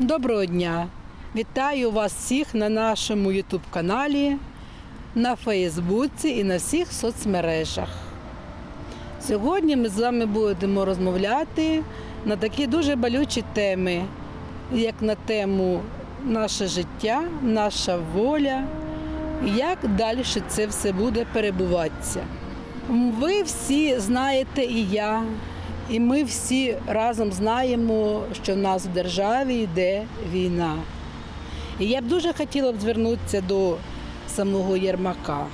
Доброго дня! Вітаю вас всіх на нашому YouTube каналі, на Фейсбуці і на всіх соцмережах. Сьогодні ми з вами будемо розмовляти на такі дуже болючі теми, як на тему наше життя, наша воля, як далі це все буде перебуватися. Ви всі знаєте і я, і ми всі разом знаємо, що в нас в державі йде війна. І я б дуже хотіла б звернутися до самого Єрмака.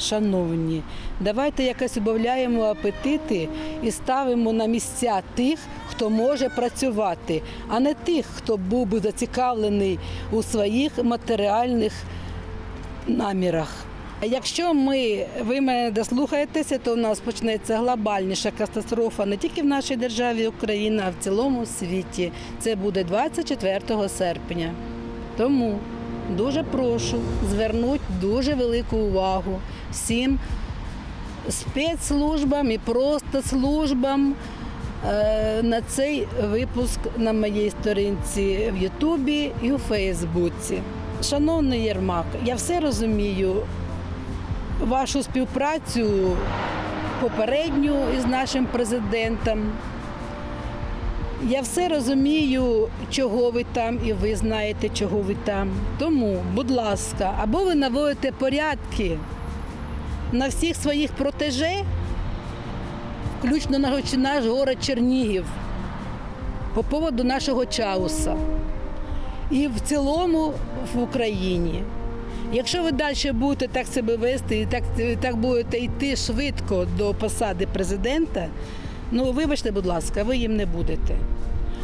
Шановні, давайте якось убавляємо апетити і ставимо на місця тих, хто може працювати, а не тих, хто був би зацікавлений у своїх матеріальних намірах. Якщо ми, ви мене дослухаєтеся, то у нас почнеться глобальніша катастрофа не тільки в нашій державі Україна, а в цілому світі. Це буде 24 серпня. Тому дуже прошу звернути дуже велику увагу всім спецслужбам і просто службам е, на цей випуск на моїй сторінці в Ютубі і у Фейсбуці. Шановний Єрмак, я все розумію. Вашу співпрацю попередню із нашим президентом. Я все розумію, чого ви там, і ви знаєте, чого ви там. Тому, будь ласка, або ви наводите порядки на всіх своїх протеже, включно на наш город Чернігів, по поводу нашого чауса. І в цілому в Україні. Якщо ви далі будете так себе вести і так, так будете йти швидко до посади президента, ну вибачте, будь ласка, ви їм не будете.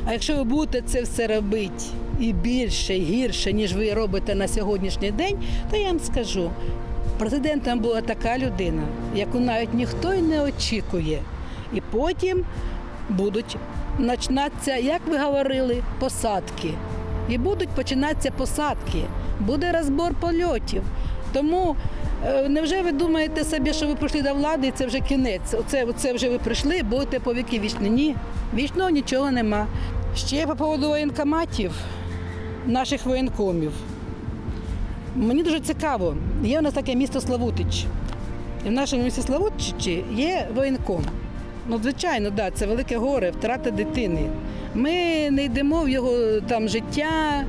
А якщо ви будете це все робити і більше, і гірше, ніж ви робите на сьогоднішній день, то я вам скажу, президентом була така людина, яку навіть ніхто й не очікує. І потім будуть починатися, як ви говорили, посадки. І будуть починатися посадки, буде розбор польотів. Тому е, невже ви думаєте собі, що ви прийшли до влади і це вже кінець? Оце, оце вже ви прийшли, будете по віки вічні? Ні, вічного нічого нема. Ще по поводу воєнкоматів, наших воєнкомів. Мені дуже цікаво, є у нас таке місто Славутич. І в нашому місті Славутичі є воєнком. Ну, звичайно, да, це велике горе, втрата дитини. Ми не йдемо в його там життя,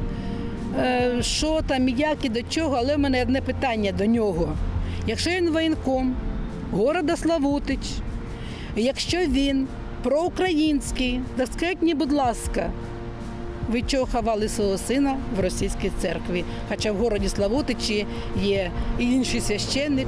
що там, як і до чого, але в мене одне питання до нього. Якщо він воєнком города Славутич, якщо він проукраїнський, так скажіть мені, будь ласка, ви чого ховали свого сина в російській церкві? Хоча в городі Славутичі є і інший священник,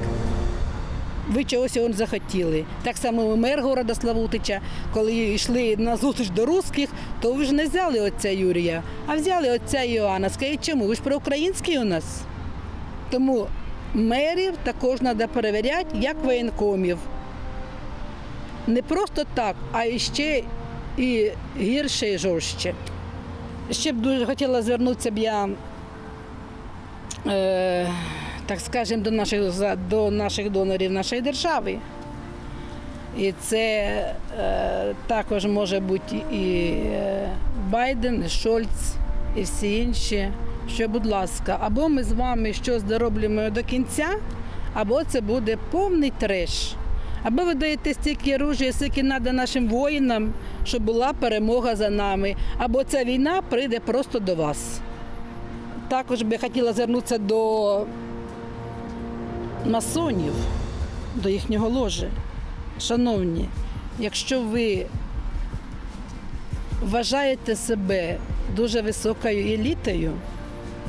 ви чогось його захотіли. Так само і мер города Славутича, коли йшли на зустріч до русських, то ви ж не взяли отця Юрія, а взяли отця Іоанна. Скажіть, чому? Ви ж проукраїнський у нас. Тому мерів також треба перевіряти, як воєнкомів. Не просто так, а іще і гірше, і жорстче. Ще б дуже хотіла звернутися б я. Е, так скажемо, до наших, до наших донорів нашої держави. І це е, також може бути і е, Байден, і Шольц, і всі інші. Що, будь ласка, або ми з вами щось дороблюємо до кінця, або це буде повний треш. Або ви даєте стільки оружия, скільки треба нашим воїнам, щоб була перемога за нами, або ця війна прийде просто до вас. Також би хотіла звернутися до масонів, до їхнього ложі. Шановні, якщо ви вважаєте себе дуже високою елітою,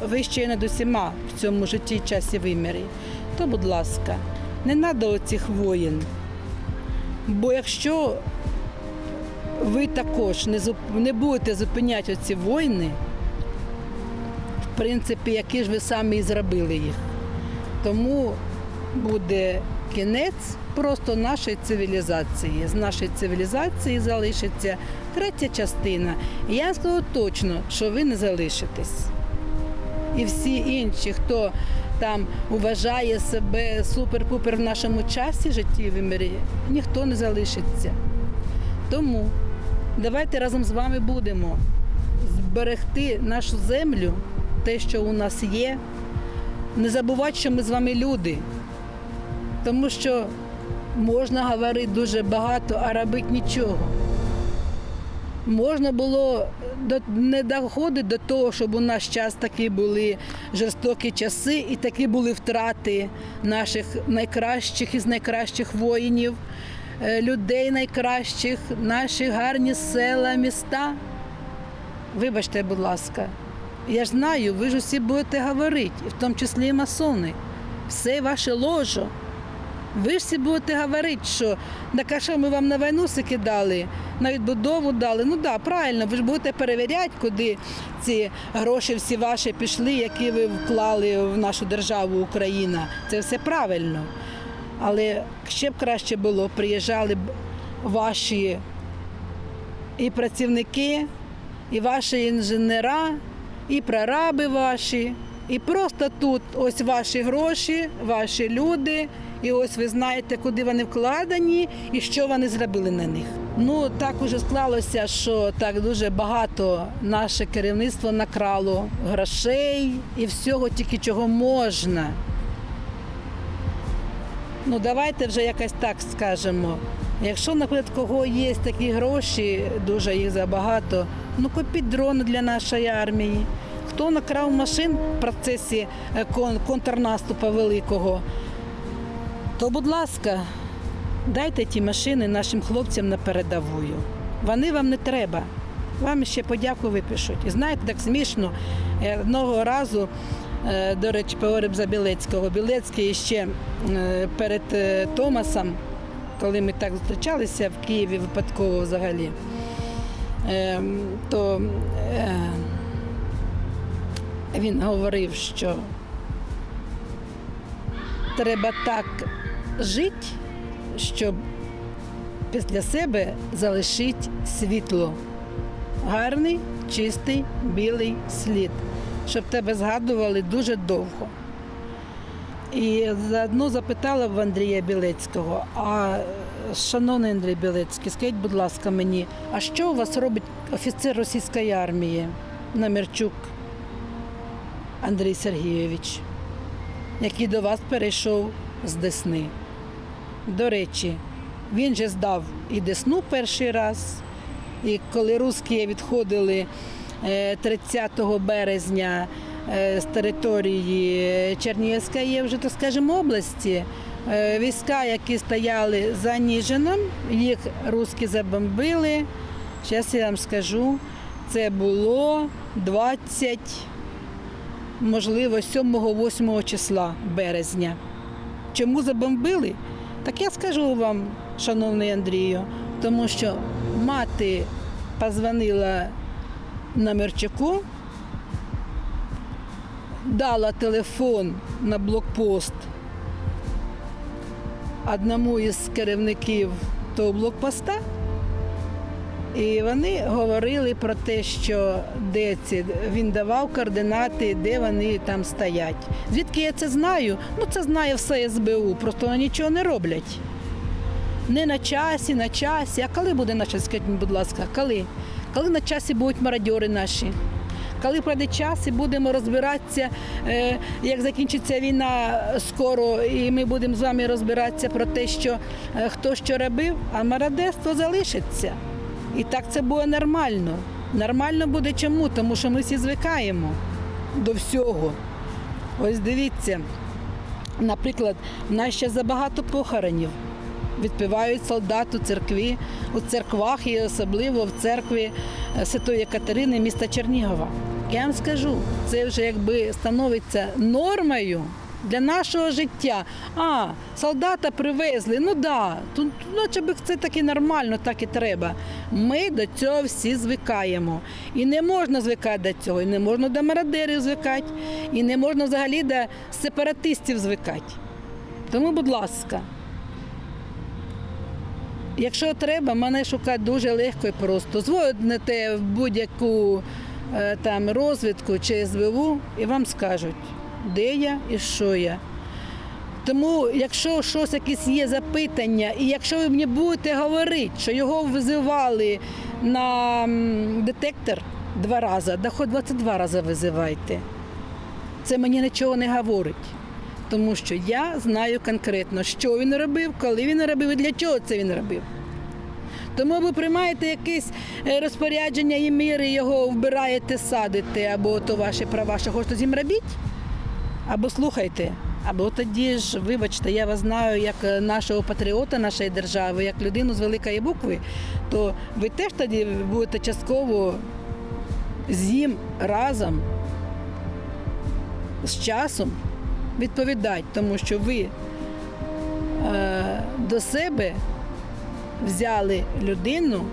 вищою над усіма в цьому житті, часі вимірі, то, будь ласка, не треба оцих воїн. Бо якщо ви також не, зуп- не будете зупиняти оці війни, в принципі, які ж ви самі і зробили їх. Тому буде кінець просто нашої цивілізації. З нашої цивілізації залишиться третя частина. Я скажу точно, що ви не залишитесь. І всі інші, хто там вважає себе супер-пупер в нашому часі житті в мирі, ніхто не залишиться. Тому давайте разом з вами будемо берегти нашу землю, те, що у нас є, не забувати, що ми з вами люди. Тому що можна говорити дуже багато, а робити нічого. Можна було не доходити до того, щоб у наш час такі були жорстокі часи і такі були втрати наших найкращих із найкращих воїнів, е, людей найкращих, наші гарні села, міста. Вибачте, будь ласка, я ж знаю, ви ж усі будете говорити, в тому числі і масони. Все ваше ложо. Ви ж всі будете говорити, що так що ми вам на війну сики дали, на відбудову дали. Ну так, да, правильно, ви ж будете перевіряти, куди ці гроші всі ваші пішли, які ви вклали в нашу державу Україна. Це все правильно. Але ще б краще було, приїжджали б ваші і працівники, і ваші інженера, і прораби ваші. І просто тут ось ваші гроші, ваші люди, і ось ви знаєте, куди вони вкладені і що вони зробили на них. Ну так уже склалося, що так дуже багато наше керівництво накрало грошей і всього тільки чого можна. Ну давайте вже якось так скажемо. Якщо, наприклад, кого є такі гроші, дуже їх забагато, ну купіть дрони для нашої армії. Хто накрав машин в процесі е, контрнаступу великого, то, будь ласка, дайте ті машини нашим хлопцям на передовую. Вони вам не треба. Вам ще подяку випишуть. І знаєте, так смішно. Я одного разу, е, до речі, поговорив за Білецького. Білецький ще е, перед е, Томасом, коли ми так зустрічалися в Києві випадково взагалі, е, то е, він говорив, що треба так жити, щоб після себе залишити світло. Гарний, чистий, білий слід, щоб тебе згадували дуже довго. І заодно запитала в Андрія Білецького, а шановний Андрій Білецький, скажіть, будь ласка, мені, а що у вас робить офіцер російської армії Намірчук Андрій Сергійович, який до вас перейшов з Десни? До речі, він же здав і Десну перший раз, і коли русські відходили е, 30 березня е, з території Чернігівської, вже так скажемо, області, е, війська, які стояли за Ніжином, їх русські забомбили. Зараз я вам скажу, це було 20, можливо, 7-8 числа березня. Чому забомбили? Так я скажу вам, шановний Андрію, тому що мати позвонила Намірчаку, дала телефон на блокпост одному із керівників того блокпоста. І вони говорили про те, що де ці він давав координати, де вони там стоять. Звідки я це знаю? Ну це знає все СБУ, просто вони нічого не роблять. Не на часі, на часі. А коли буде на часі, скажіть, будь ласка, коли? Коли на часі будуть мародьори наші? Коли пройде час і будемо розбиратися, е, як закінчиться війна скоро, і ми будемо з вами розбиратися про те, що е, хто що робив, а мародерство залишиться. І так це буде нормально. Нормально буде чому? Тому що ми всі звикаємо до всього. Ось дивіться, наприклад, в нас ще забагато похоронів. Відпівають солдат у церкві, у церквах і особливо в церкві е, Святої Катерини міста Чернігова. Я вам скажу, це вже якби становиться нормою для нашого життя. А, солдата привезли, ну да, тут наче би це так і нормально, так і треба. Ми до цього всі звикаємо. І не можна звикати до цього, і не можна до мародерів звикати, і не можна взагалі до сепаратистів звикати. Тому, будь ласка. Якщо треба, мене шукати дуже легко і просто. Дзвоните в будь-яку е, там розвідку чи СБУ і вам скажуть, де я і що я. Тому, якщо щось якісь є запитання, і якщо ви мені будете говорити, що його визивали на детектор, два рази, да хоч 22 рази визивайте. Це мені нічого не говорить. Тому що я знаю конкретно, що він робив, коли він робив і для чого це він робив. Тому ви приймаєте якесь е, розпорядження і міри, його вбираєте, садите, або то ваші права, що хочете з ним робити, або слухайте. Або тоді ж, вибачте, я вас знаю як е, нашого патріота нашої держави, як людину з великої букви, то ви теж тоді будете частково з ним разом з часом відповідати, тому що ви е, до себе взяли людину,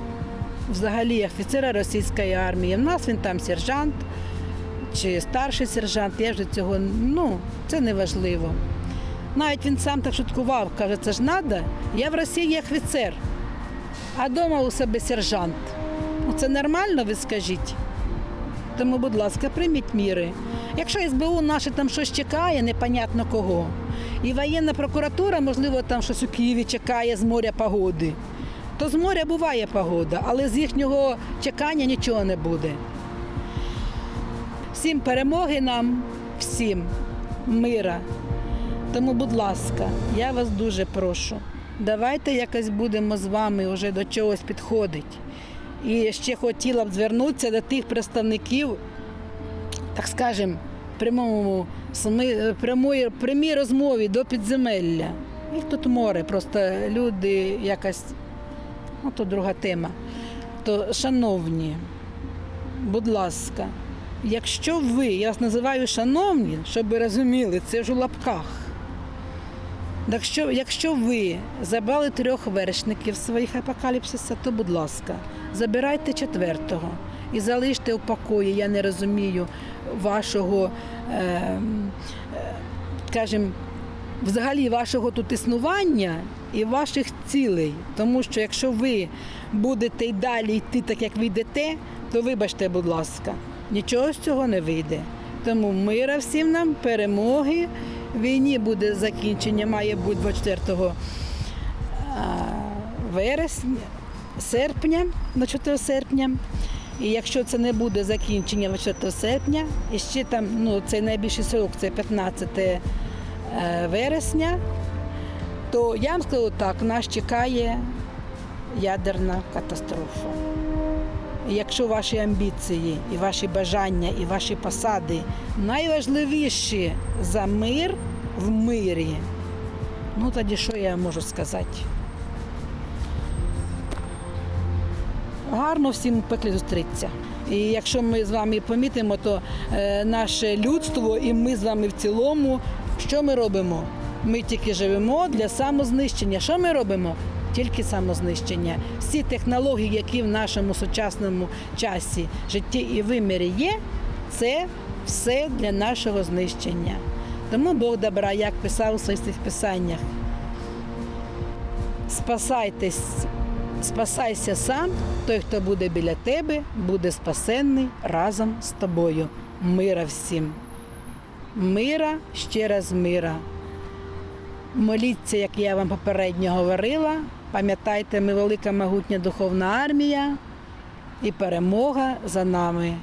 взагалі офіцера російської армії. У нас він там сержант чи старший сержант, я вже цього, ну, це не важливо. Навіть він сам так шуткував, каже, це ж треба, я в Росії офіцер, а вдома у себе сержант. Ну, Це нормально, ви скажіть? Тому, будь ласка, прийміть міри. Якщо СБУ наше там щось чекає, непонятно кого. І воєнна прокуратура, можливо, там щось у Києві чекає з моря погоди. То з моря буває погода, але з їхнього чекання нічого не буде. Всім перемоги нам, всім мира. Тому, будь ласка, я вас дуже прошу. Давайте якось будемо з вами вже до чогось підходити. І ще хотіла б звернутися до тих представників, так скажемо, прямому прямої, прямій розмові до підземелля. Їх тут море, просто люди якось, ну то друга тема. То, шановні, будь ласка, якщо ви, я називаю шановні, щоб ви розуміли, це ж у лапках. Якщо, якщо ви забрали трьох вершників своїх апокаліпсиса, то будь ласка, забирайте четвертого і залиште у покої. Я не розумію вашого, е, е, скажімо, взагалі вашого тут існування і ваших цілей. Тому що якщо ви будете й далі йти так, як ви йдете, то вибачте, будь ласка, нічого з цього не вийде. Тому мира всім нам, перемоги. Війні буде закінчення, має бути 24 вересня, серпня, 24 серпня. І якщо це не буде закінчення 24 серпня, і ще там ну, цей найбільший срок це 15 е, вересня, то я вам скажу так, нас чекає ядерна катастрофа. Якщо ваші амбіції, і ваші бажання, і ваші посади найважливіші за мир в мирі, ну тоді що я можу сказати? Гарно всім пеклі зустрітися. І якщо ми з вами помітимо, то е, наше людство і ми з вами в цілому, що ми робимо? Ми тільки живемо для самознищення. Що ми робимо? Тільки самознищення. Всі технології, які в нашому сучасному часі, житті і вимірі є, це все для нашого знищення. Тому Бог добра, як писав у своїх писаннях. Спасайтесь, спасайся сам, той, хто буде біля тебе, буде спасенний разом з тобою. Мира всім. Мира, ще раз мира. Моліться, як я вам попередньо говорила. Пам'ятайте, ми велика могутня духовна армія і перемога за нами.